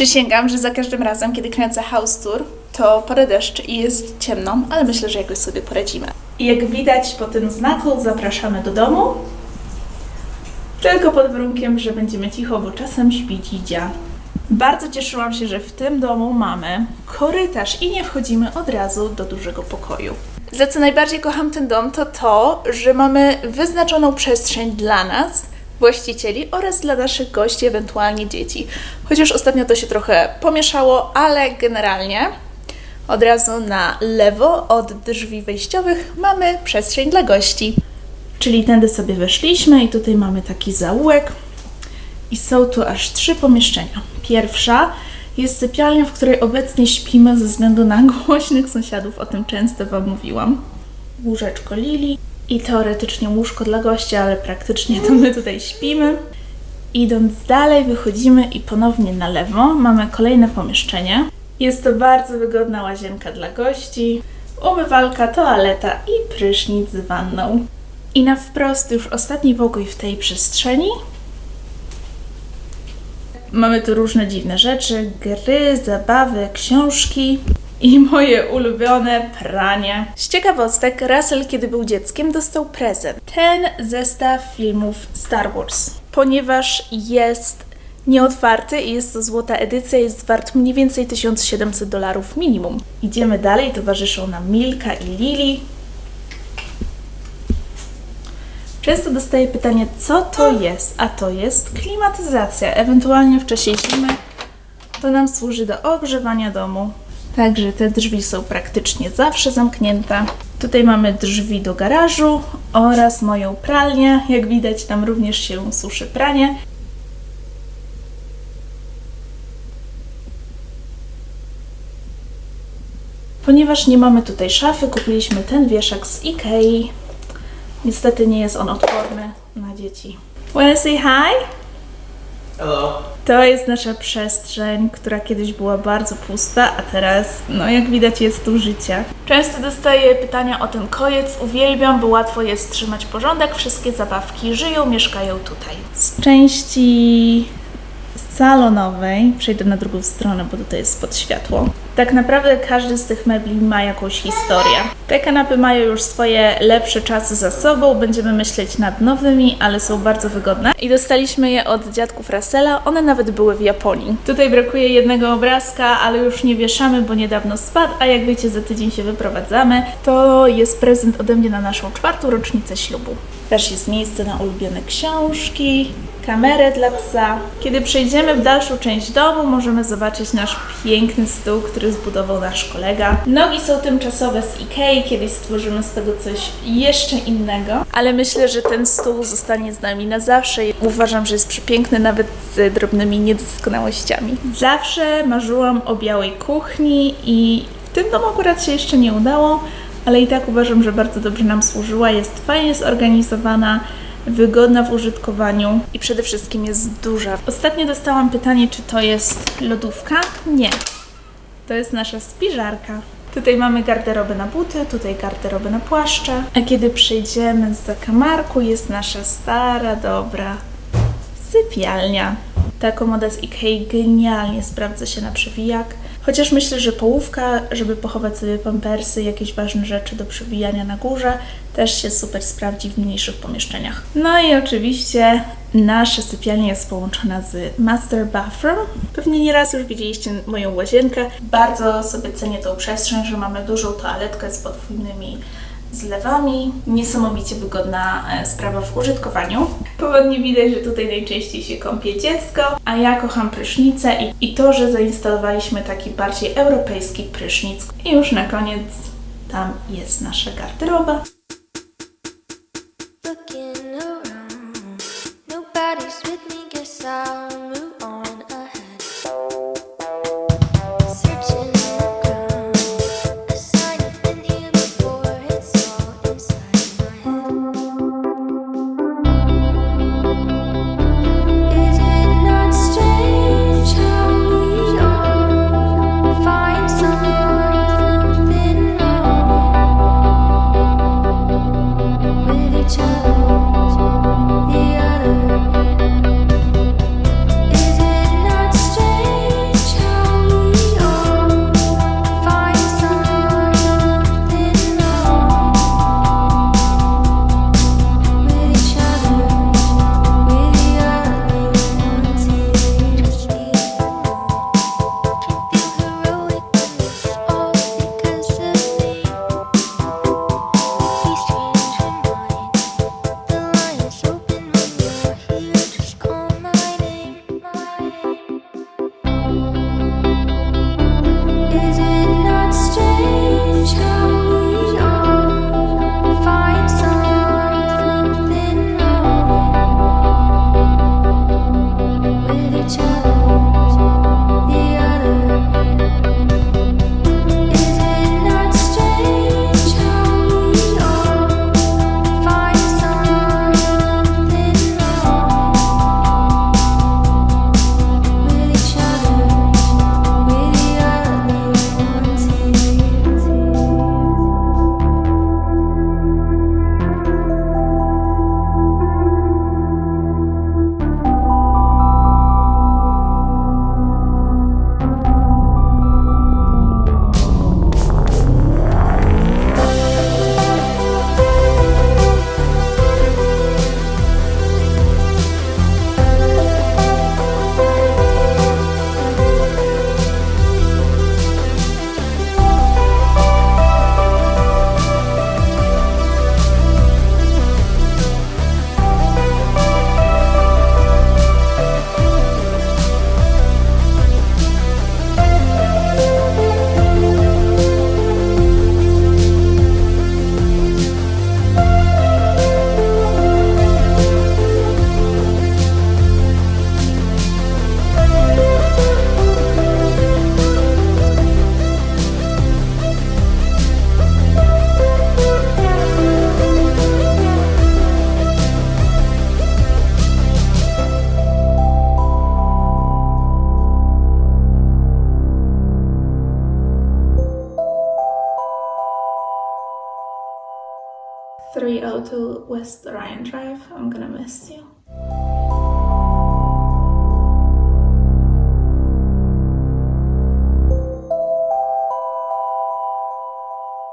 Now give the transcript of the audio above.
Przysięgam, że za każdym razem, kiedy kręcę house tour, to pada deszcz i jest ciemno, ale myślę, że jakoś sobie poradzimy. I jak widać po tym znaku, zapraszamy do domu. Tylko pod warunkiem, że będziemy cicho, bo czasem śpi dzidzia. Bardzo cieszyłam się, że w tym domu mamy korytarz i nie wchodzimy od razu do dużego pokoju. Za co najbardziej kocham ten dom, to to, że mamy wyznaczoną przestrzeń dla nas, właścicieli oraz dla naszych gości, ewentualnie dzieci. Chociaż ostatnio to się trochę pomieszało, ale generalnie od razu na lewo od drzwi wejściowych mamy przestrzeń dla gości. Czyli tędy sobie weszliśmy i tutaj mamy taki zaułek. I są tu aż trzy pomieszczenia. Pierwsza jest sypialnia, w której obecnie śpimy ze względu na głośnych sąsiadów, o tym często Wam mówiłam. Łóżeczko Lili i teoretycznie łóżko dla gości, ale praktycznie to my tutaj śpimy. Idąc dalej, wychodzimy i ponownie na lewo mamy kolejne pomieszczenie. Jest to bardzo wygodna łazienka dla gości, umywalka, toaleta i prysznic z wanną. I na wprost już ostatni pokój w tej przestrzeni. Mamy tu różne dziwne rzeczy, gry, zabawy, książki i moje ulubione pranie. Z ciekawostek, Russell, kiedy był dzieckiem, dostał prezent. Ten zestaw filmów Star Wars, ponieważ jest nieotwarty i jest to złota edycja, jest wart mniej więcej 1700 dolarów minimum. Idziemy dalej, towarzyszą nam Milka i Lili. Często dostaję pytanie, co to jest, a to jest klimatyzacja. Ewentualnie w czasie zimy to nam służy do ogrzewania domu. Także te drzwi są praktycznie zawsze zamknięte. Tutaj mamy drzwi do garażu oraz moją pralnię. Jak widać, tam również się suszy pranie. Ponieważ nie mamy tutaj szafy, kupiliśmy ten wieszak z Ikei. Niestety nie jest on odporny na dzieci. Wanna say hi? Hello. To jest nasza przestrzeń, która kiedyś była bardzo pusta, a teraz, no jak widać, jest tu życie. Często dostaję pytania o ten kojec. Uwielbiam, bo łatwo jest trzymać porządek. Wszystkie zabawki żyją, mieszkają tutaj. Z części salonowej, przejdę na drugą stronę, bo tutaj jest pod światło. Tak naprawdę każdy z tych mebli ma jakąś historię. Te kanapy mają już swoje lepsze czasy za sobą, będziemy myśleć nad nowymi, ale są bardzo wygodne. I dostaliśmy je od dziadków Russella, one nawet były w Japonii. Tutaj brakuje jednego obrazka, ale już nie wieszamy, bo niedawno spadł, a jak wiecie, za tydzień się wyprowadzamy. To jest prezent ode mnie na naszą czwartą rocznicę ślubu. Też jest miejsce na ulubione książki, kamerę dla psa. Kiedy przejdziemy w dalszą część domu, możemy zobaczyć nasz piękny stół, który zbudował nasz kolega. Nogi są tymczasowe z Ikei, kiedyś stworzymy z tego coś jeszcze innego, ale myślę, że ten stół zostanie z nami na zawsze. Uważam, że jest przepiękny, nawet z drobnymi niedoskonałościami. Zawsze marzyłam o białej kuchni i w tym domu akurat się jeszcze nie udało, ale i tak uważam, że bardzo dobrze nam służyła. Jest fajnie zorganizowana, wygodna w użytkowaniu i przede wszystkim jest duża. Ostatnio dostałam pytanie, czy to jest lodówka? Nie. To jest nasza spiżarka. Tutaj mamy garderobę na buty, tutaj garderobę na płaszcze. A kiedy przejdziemy z zakamarku, jest nasza stara, dobra sypialnia. Ta komoda z Ikei genialnie sprawdza się na przewijak. Chociaż myślę, że połówka, żeby pochować sobie pampersy, jakieś ważne rzeczy do przewijania na górze, też się super sprawdzi w mniejszych pomieszczeniach. No i oczywiście nasza sypialnia jest połączona z master bathroom. Pewnie nieraz już widzieliście moją łazienkę. Bardzo sobie cenię tą przestrzeń, że mamy dużą toaletkę z podwójnymi zlewami. Niesamowicie wygodna e, sprawa w użytkowaniu. Powodnie widać, że tutaj najczęściej się kąpie dziecko, a ja kocham prysznice i, i to, że zainstalowaliśmy taki bardziej europejski prysznic. I już na koniec tam jest nasza garderoba. 302 West Ryan Drive. I'm gonna miss you.